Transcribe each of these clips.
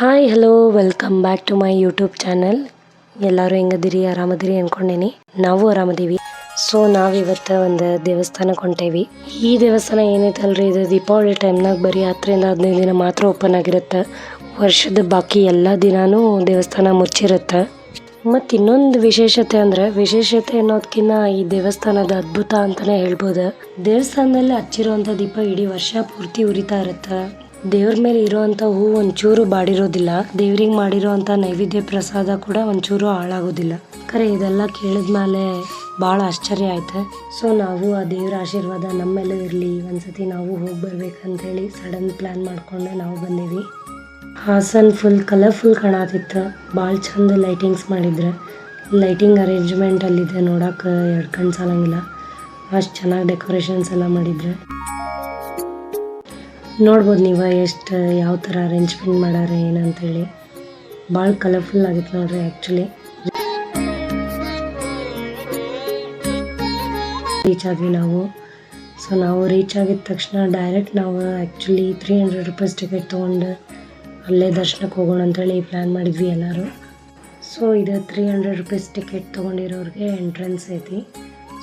Hi hello welcome back to my YouTube channel ಎಲ್ಲರೂ ಹೆಂಗದಿರಿ, ಆರಾಮದಿರಿ ಅನ್ಕೊಂಡೇನಿ. ನಾವು ಆರಾಮದೀವಿ. ಸೊ ನಾವಿವತ್ತು ಒಂದು ದೇವಸ್ಥಾನಕ್ಕೆ ಹೊಂಟೇವಿ. ಈ ದೇವಸ್ಥಾನ ಏನೈತಲ್ರಿ, ಇದು ದೀಪಾವಳಿ ಟೈಮ್ನಾಗ ಬರೀ ಹತ್ತರಿಂದ ಹದಿನೈದು ದಿನ ಮಾತ್ರ ಓಪನ್ ಆಗಿರುತ್ತೆ. ವರ್ಷದ ಬಾಕಿ ಎಲ್ಲ ದಿನಾನೂ ದೇವಸ್ಥಾನ ಮುಚ್ಚಿರುತ್ತೆ. ಮತ್ತು ಇನ್ನೊಂದು ವಿಶೇಷತೆ ಅಂದರೆ, ವಿಶೇಷತೆ ಅನ್ನೋದಕ್ಕಿಂತ ಈ ದೇವಸ್ಥಾನದ ಅದ್ಭುತ ಅಂತಲೇ ಹೇಳ್ಬೋದು. ದೇವಸ್ಥಾನದಲ್ಲಿ ಹಚ್ಚಿರುವಂಥ ದೀಪ ಇಡೀ ವರ್ಷ ಪೂರ್ತಿ ಉರಿತಾ ಇರುತ್ತೆ. ದೇವ್ರ ಮೇಲೆ ಇರೋವಂಥ ಹೂ ಒಂಚೂರು ಬಾಡಿರೋದಿಲ್ಲ. ದೇವ್ರಿಗೆ ಮಾಡಿರೋವಂಥ ನೈವೇದ್ಯ ಪ್ರಸಾದ ಕೂಡ ಒಂಚೂರು ಹಾಳಾಗೋದಿಲ್ಲ. ಖರೆ ಇದೆಲ್ಲ ಕೇಳಿದ್ಮೇಲೆ ಭಾಳ ಆಶ್ಚರ್ಯ ಆಯ್ತು. ಸೊ ನಾವು ಆ ದೇವ್ರ ಆಶೀರ್ವಾದ ನಮ್ಮೆಲ್ಲೂ ಇರಲಿ. ಒಂದ್ಸತಿ ನಾವು ಹೋಗಿ ಬರ್ಬೇಕಂತೇಳಿ ಸಡನ್ ಪ್ಲ್ಯಾನ್ ಮಾಡ್ಕೊಂಡು ನಾವು ಬಂದೀವಿ. ಹಾಸನ್ ಫುಲ್ ಕಲರ್ಫುಲ್ ಕಾಣತಿತ್ತು. ಭಾಳ ಚಂದ ಲೈಟಿಂಗ್ಸ್ ಮಾಡಿದ್ರೆ. ಲೈಟಿಂಗ್ ಅರೇಂಜ್ಮೆಂಟ್ ಅಲ್ಲಿದೆ ನೋಡಕ್ಕೆ ಎರಡು ಕಣ್ಣು ಸಾಲಂಗಿಲ್ಲ. ಅಷ್ಟು ಚೆನ್ನಾಗಿ ಡೆಕೋರೇಷನ್ಸ್ ಎಲ್ಲ ಮಾಡಿದ್ರೆ. ನೋಡ್ಬೋದು ನೀವು ಎಷ್ಟು, ಯಾವ ಥರ ಅರೇಂಜ್ಮೆಂಟ್ ಮಾಡ್ಯಾರ ಏನಂತೇಳಿ. ಭಾಳ ಕಲರ್ಫುಲ್ ಆಗಿತ್ತು ನೋಡ್ರಿ ಆ್ಯಕ್ಚುಲಿ ರೀಚ್ ಆದ್ವಿ ನಾವು. ಸೊ ನಾವು ರೀಚ್ ಆಗಿದ ತಕ್ಷಣ ಡೈರೆಕ್ಟ್ ನಾವು actually three hundred rupees ticket ತೊಗೊಂಡು ಅಲ್ಲೇ ದರ್ಶನಕ್ಕೆ ಹೋಗೋಣ ಅಂತೇಳಿ ಪ್ಲ್ಯಾನ್ ಮಾಡಿದ್ವಿ ಎಲ್ಲರೂ. ಸೊ ಇದು ತ್ರೀ ಹಂಡ್ರೆಡ್ ರುಪೀಸ್ ಟಿಕೆಟ್ ತೊಗೊಂಡಿರೋರಿಗೆ ಎಂಟ್ರೆನ್ಸ್ ಐತಿ.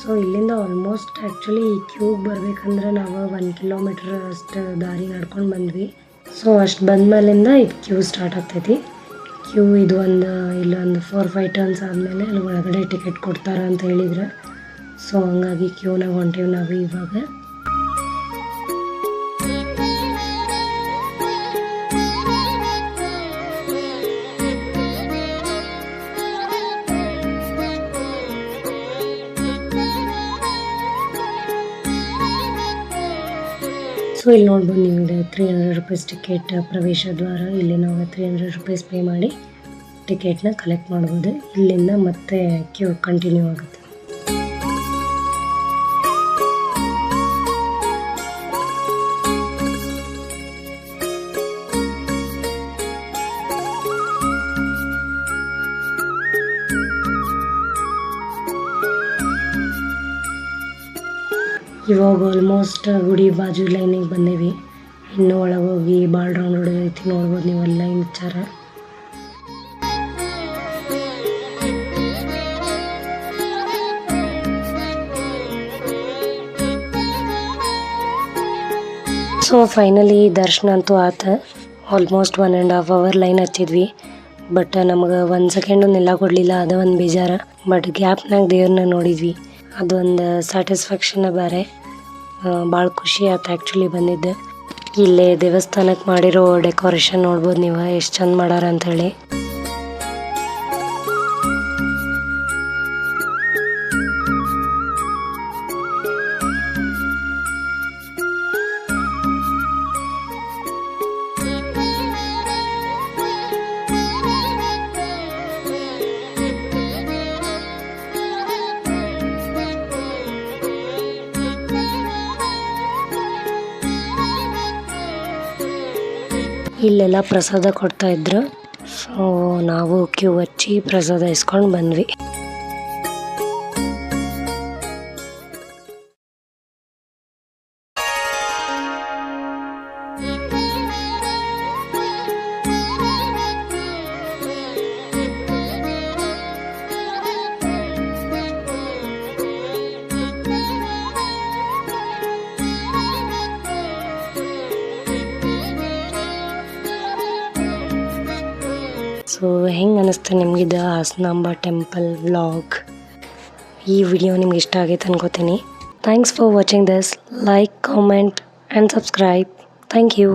ಸೊ ಇಲ್ಲಿಂದ ಆಲ್ಮೋಸ್ಟ್ ಆ್ಯಕ್ಚುಲಿ ಈ ಕ್ಯೂಗೆ ಬರಬೇಕಂದ್ರೆ ನಾವು ಒನ್ ಕಿಲೋಮೀಟ್ರ್ ಅಷ್ಟು ದಾರಿ ನಡ್ಕೊಂಡು ಬಂದ್ವಿ. ಸೊ ಅಷ್ಟು ಬಂದ್ಮೇಲಿಂದ ಇದು ಕ್ಯೂ ಸ್ಟಾರ್ಟ್ ಆಗ್ತೈತಿ. ಕ್ಯೂ ಇದು ಒಂದು ಇಲ್ಲೊಂದು ಫೋರ್ ಫೈವ್ ಟರ್ನ್ಸ್ ಆದಮೇಲೆ ಅಲ್ಲಿ ಒಳಗಡೆ ಟಿಕೆಟ್ ಕೊಡ್ತಾರೆ ಅಂತ ಹೇಳಿದ್ರೆ. ಸೊ ಹಂಗಾಗಿ ಕ್ಯೂನಾಗ ಹೊಂಟೀವಿ ನಾವು ಇವಾಗ. ಸೊ ಇಲ್ಲಿ ನೋಡ್ಬೋದು ನಿಮಗೆ ತ್ರೀ ಹಂಡ್ರೆಡ್ ರುಪೀಸ್ ಟಿಕೆಟ್ ಪ್ರವೇಶ ದ್ವಾರ. ಇಲ್ಲಿ ನಾವು ತ್ರೀ ಹಂಡ್ರೆಡ್ ರುಪೀಸ್ ಪೇ ಮಾಡಿ ಟಿಕೆಟ್ನ ಕಲೆಕ್ಟ್ ಮಾಡ್ಬೋದು. ಇಲ್ಲಿಂದ ಮತ್ತೆ ಕ್ಯೂ ಕಂಟಿನ್ಯೂ ಆಗುತ್ತೆ. ಇವಾಗ ಆಲ್ಮೋಸ್ಟ್ ಗುಡಿ ಬಾಜು ಲೈನಿಗೆ ಬಂದೇವಿ. ಇನ್ನೂ ಒಳಗೆ ಹೋಗಿ ಭಾಳ ರೌಂಡ್ ಹೊಡೆದೈತಿ ನೋಡ್ಬೋದು ನೀವು ಅಲ್ಲಿ ಲೈನ್ ವಿಚಾರ. ಸೊ ಫೈನಲಿ ದರ್ಶನ ಅಂತೂ ಆತ. Almost one and half hour line ಹಚ್ಚಿದ್ವಿ. But ನಮಗೆ ಒಂದು ಸೆಕೆಂಡು ನೆಲ ಕೊಡಲಿಲ್ಲ, ಅದು ಒಂದು ಬೇಜಾರ. ಬಟ್ ಗ್ಯಾಪ್ನಾಗ ದೇವ್ರನ್ನ ನೋಡಿದ್ವಿ. ಅದೊಂದು ಸ್ಯಾಟಿಸ್ಫ್ಯಾಕ್ಷನ್ ಬೇರೆ. ಭಾಳ ಖುಷಿ ಆಯ್ತು ಆ್ಯಕ್ಚುಲಿ ಬಂದಿದ್ದೆ. ಇಲ್ಲೇ ದೇವಸ್ಥಾನಕ್ಕೆ ಮಾಡಿರೋ ಡೆಕೋರೇಷನ್ ನೋಡ್ಬೋದು ನೀವು, ಎಷ್ಟು ಚಂದ ಮಾಡ್ಯಾರ ಅಂಥೇಳಿ ಇಲ್ಲೆಲ್ಲ ಪ್ರಸಾದ ಕೊಡ್ತಾ ಇದ್ರು. ಸೊ ನಾವು ಕ್ಯೂ ಹಚ್ಚಿ ಪ್ರಸಾದ ಇಸ್ಕೊಂಡು ಬಂದ್ವಿ. ಸೊ ಹೆಂಗೆ ಅನ್ನಿಸ್ತು ನಿಮಗಿದು ಹಾಸನಾಂಬ ಟೆಂಪಲ್ ವ್ಲಾಗ್? ಈ ವಿಡಿಯೋ ನಿಮ್ಗೆ ಇಷ್ಟ ಆಗೈತೆ ಅನ್ಕೋತೀನಿ. Thanks for watching this like comment and subscribe thank you